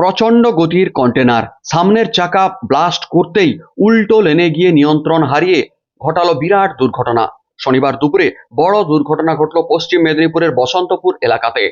প্রচণ্ড গতির কন্টেনার সামনের চাকা ব্লাস্ট করতেই উল্টো লেনে গিয়ে নিয়ন্ত্রণ হারিয়ে ঘটালো বিরাট দুর্ঘটনা। শনিবার দুপুরে বড় দুর্ঘটনা ঘটল পশ্চিম মেদিনীপুরের বসন্তপুর এলাকাতে।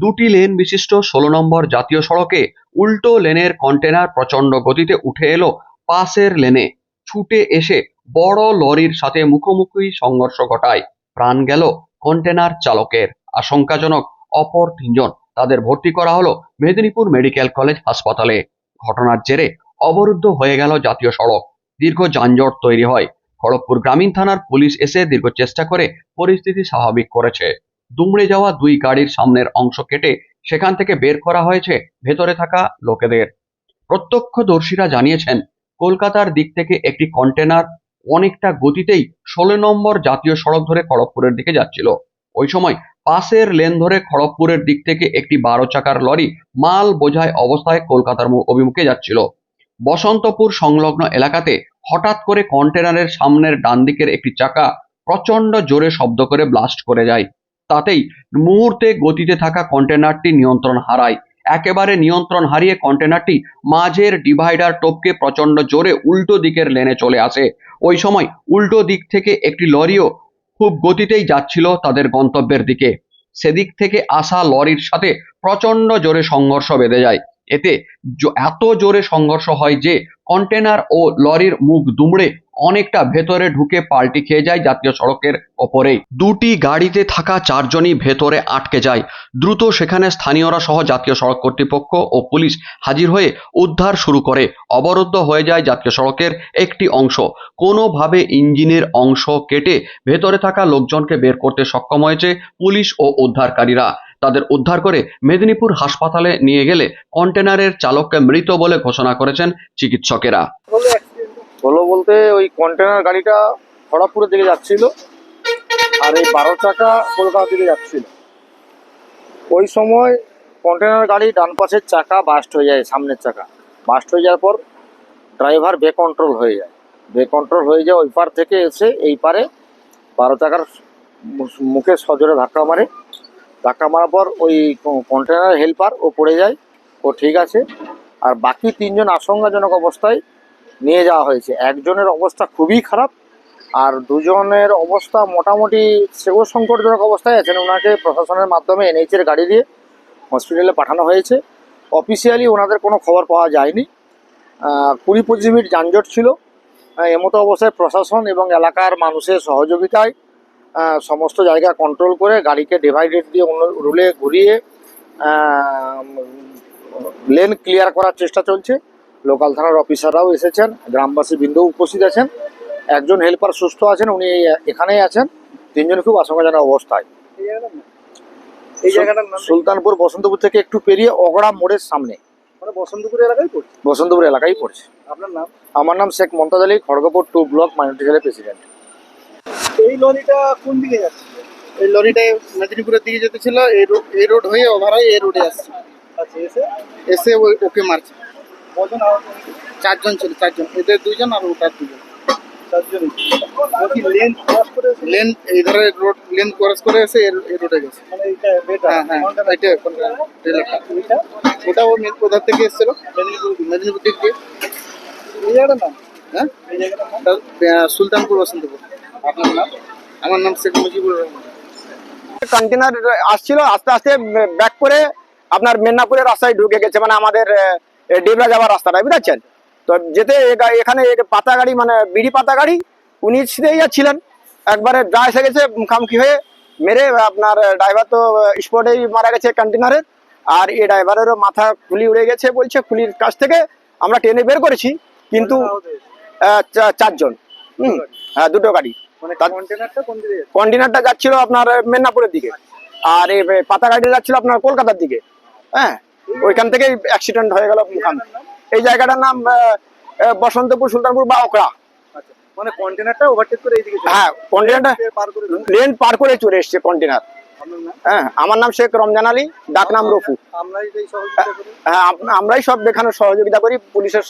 দুটি লেন বিশিষ্ট ষোলো নম্বর জাতীয় সড়কে উল্টো লেনের কন্টেনার প্রচণ্ড গতিতে উঠে এলো পাশের লেনে ছুটে এসে বড় লরির সাথে মুখোমুখি সংঘর্ষ ঘটায়। প্রাণ গেল কন্টেনার চালকের। আশঙ্কাজনক অপর তিনজন তাদের ভর্তি করা হলো মেদিনীপুর মেডিকেল কলেজ হাসপাতালে। ঘটনার জেরে অবরুদ্ধ হয়ে গেল জাতীয় সড়ক। দীর্ঘ যানজট তৈরি হয়। খড়গপুর গ্রামীণ থানার পুলিশ এসে দীর্ঘ চেষ্টা করে পরিস্থিতি স্বাভাবিক করেছে। দুমড়ে যাওয়া দুই গাড়ির সামনের অংশ কেটে সেখান থেকে বের করা হয়েছে ভেতরে থাকা লোকেদের। প্রত্যক্ষদর্শীরা জানিয়েছেন, কলকাতার দিক থেকে একটি কন্টেনার অনেকটা গতিতেই ষোলো নম্বর জাতীয় সড়ক ধরে খড়গপুরের দিকে যাচ্ছিল। ওই সময় পাশের লেন ধরে খড়গপুরের দিক থেকে একটি বারো চাকার লরি মাল বোঝায় অবস্থায় কলকাতার অভিমুখে যাচ্ছিল। বসন্তপুর সংলগ্ন এলাকাতে হঠাৎ করে কন্টেনারের সামনের ডান দিকের একটি চাকা প্রচণ্ড জোরে শব্দ করে ব্লাস্ট করে যায়। তাতেই মুহূর্তে গতিতে থাকা কন্টেনারটি নিয়ন্ত্রণ হারায়। একেবারে নিয়ন্ত্রণ হারিয়ে কন্টেনারটি মাঝের ডিভাইডার টপকে প্রচণ্ড জোরে উল্টো দিকের লেনে চলে আসে। ওই সময় উল্টো দিক থেকে একটি লরিও খুব গতিতেই যাচ্ছিল তাদের গন্তব্যের দিকে। সেদিক থেকে আসা লরির সাথে প্রচণ্ড জোরে সংঘর্ষ বেঁধে যায়। এতে এত জোরে সংঘর্ষ হয় যে কন্টেনার ও লরির মুখ দুমড়ে অনেকটা ভেতরে ঢুকে পাল্টি খেয়ে যায় জাতীয় সড়কের ওপরেই। দুটি গাড়িতে থাকা চারজনই ভেতরে আটকে যায়। দ্রুত সেখানে স্থানীয়রা সহ জাতীয় সড়ক কর্তৃপক্ষ ও পুলিশ হাজির হয়ে উদ্ধার শুরু করে। অবরুদ্ধ হয়ে যায় জাতীয় সড়কের একটি অংশ। কোনোভাবে ইঞ্জিনের অংশ কেটে ভেতরে থাকা লোকজনকে বের করতে সক্ষম হয়েছে পুলিশ ও উদ্ধারকারীরা। তাদের উদ্ধার করে মেদিনীপুর হাসপাতালে নিয়ে গেলে কন্টেনারের চালককে মৃত বলে ঘোষণা করেছেন চিকিৎসকেরা। হলো বলতে ওই কন্টেনার গাড়িটা খড়গপুরের দিকে যাচ্ছিল আর এই বারো চাকা কলকাতার দিকে যাচ্ছিল। ওই সময় কন্টেনার গাড়ি ডান পাশের চাকা বাস্ট হয়ে যায়, সামনের চাকা। বাস্ট হয়ে যাওয়ার পর ড্রাইভার বেকন্ট্রোল হয়ে যায়। বেকন্ট্রোল হয়ে যায় ওই পার থেকে এসে এই পারে বারো চাকার মুখে সজোরে ধাক্কা মারে। ধাক্কা মারার পর ওই কন্টেনার হেল্পার ও পড়ে যায়। ও ঠিক আছে। আর বাকি তিনজন আশঙ্কাজনক অবস্থায় নিয়ে যাওয়া হয়েছে। একজনের অবস্থা খুবই খারাপ, আর দুজনের অবস্থা মোটামুটি সেও সংকটজনক অবস্থায় আছেন। ওনাকে প্রশাসনের মাধ্যমে এনএইচের গাড়ি দিয়ে হসপিটালে পাঠানো হয়েছে। অফিসিয়ালি ওনাদের কোনো খবর পাওয়া যায়নি। কুড়ি পঁচিশ মিনিট যানজট ছিল। এমতো অবস্থায় প্রশাসন এবং এলাকার মানুষের সহযোগিতায় সমস্ত জায়গা কন্ট্রোল করে গাড়িকে ডিভাইডেড দিয়ে অন্য রুলে ঘুরিয়ে লেন ক্লিয়ার করার চেষ্টা চলছে। লোকাল থানার অফিসাররাও এসেছেন গ্রামবাসী বিন্দু উপস্থিত আছেন। একজন হেল্পার সুস্থ আছেন উনি এখানেই আছেন। তিনজন খুব আশঙ্কাজনক অবস্থায়। সুলতানপুর বসন্তপুর থেকে একটু পেরিয়ে অগড়া মোড়ের সামনে। মানে বসন্তপুর এলাকায় পড়ছে? বসন্তপুর এলাকায় পড়ছে। আপনার নাম? আমার নাম Sheikh Mumtaz Ali Kharagpur two block minority সেলের প্রেসিডেন্ট। এই লরিটা কোন দিকে যাচ্ছে? এই লরিটা মেদিনীপুরের দিকে যেতেছিল এই রো- এই রোড হয়ে ওভার হয়ে এই রোডে আসছে। আচ্ছা এসে? এসে ওকে মারছে। কজন আহত চারজন ছিল চারজন। এদের দুইজন আর ওটার দুজন লেন? এই ধরে রোড লেন ক্রস করে এসে এই রোডে গেছে। মানে হ্যাঁ হ্যাঁ কোনটা এটা ওটা ও কোথা থেকে এসেছিল? মেদিনীপুর মেদিনীপুর দিক দিয়ে। এই জায়গাটার নাম? হ্যাঁ? ওটা, আহ, সুলতানপুর বসন্তপুর। আপনার নাম? আমার নাম শেখ মুজিবুর রহমান। কন্টেনার আসছিল আস্তে আস্তে ব্যাক করে আপনার মেদিনীপুরের রাস্তায় ঢুকে গেছে। মানে আমাদের ডেবরা যাওয়ার রাস্তাটা বুঝতে তো যেতে এখানে পাতা গাড়ি মানে বিড়ি পাতা গাড়ি উনি সিধেই যাচ্ছিলেন। একবারে ড্রা এসে গেছে মুখামুখি হয়ে মেরে আপনার ড্রাইভার তো স্পটেই মারা গেছে কন্টেনারের আর এই ড্রাইভারেরও মাথা খুলি উড়ে গেছে বলছে খুলির কাছ থেকে আমরা ট্রেনে বের করেছি কিন্তু চারজন। হুম হ্যাঁ দুটো গাড়ি। মানে কন্টেনারটা কন্টেনারটা যাচ্ছিল আপনার মেদিনীপুরের দিকে। আর এই পাতা গাড়িটা যাচ্ছিল আপনার কলকাতার দিকে। হ্যাঁ ওইখান থেকেই অ্যাক্সিডেন্ট হয়ে গেল। এই জায়গাটার নাম বসন্তপুর সুলতানপুর বা ওকড়া আচ্ছা মানে কন্টেনারটা ওভারটেক করে এইদিকে হ্যাঁ কন্টেনারটা পার করে লেন পার করে চলে এসছে কন্টেনার হ্যাঁ আমার নাম শেখ রমজান আলী ডাক নাম রফু। করি। হ্যাঁ আমরাই সব এখানে সহযোগিতা করি পুলিশের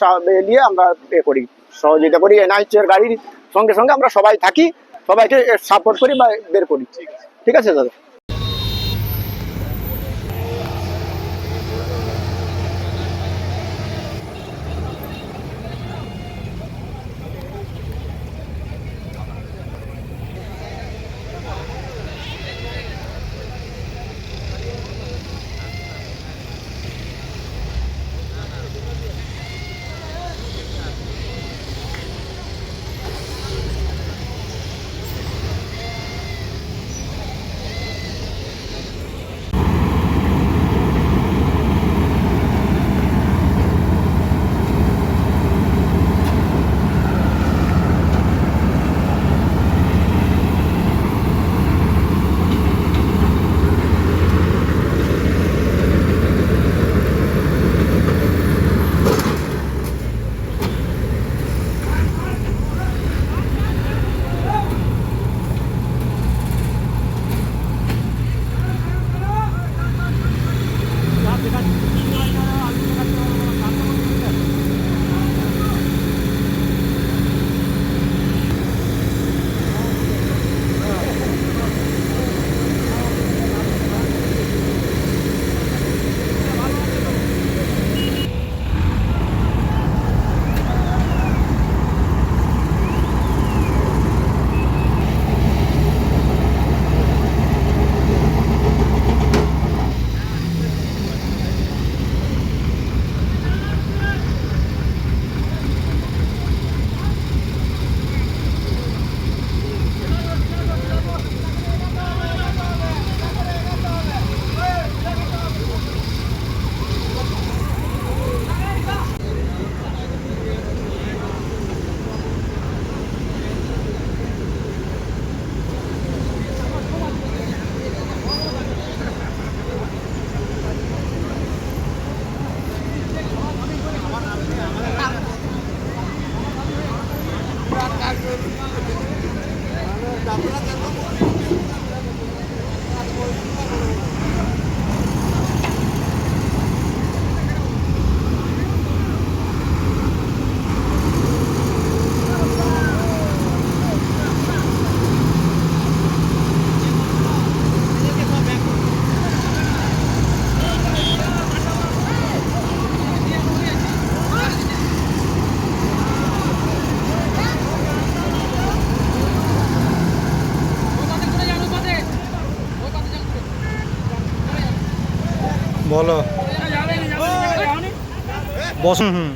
দিয়ে আমরা এ করি সহযোগিতা করি এনআইচের গাড়ির সঙ্গে সঙ্গে আমরা সবাই থাকি সবাইকে সাপোর্ট করি বা বের করি। ঠিক আছে দাদা? বলো। বস হুম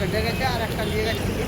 দুটো কেটে গেছে আর একটা নিয়ে গেছে।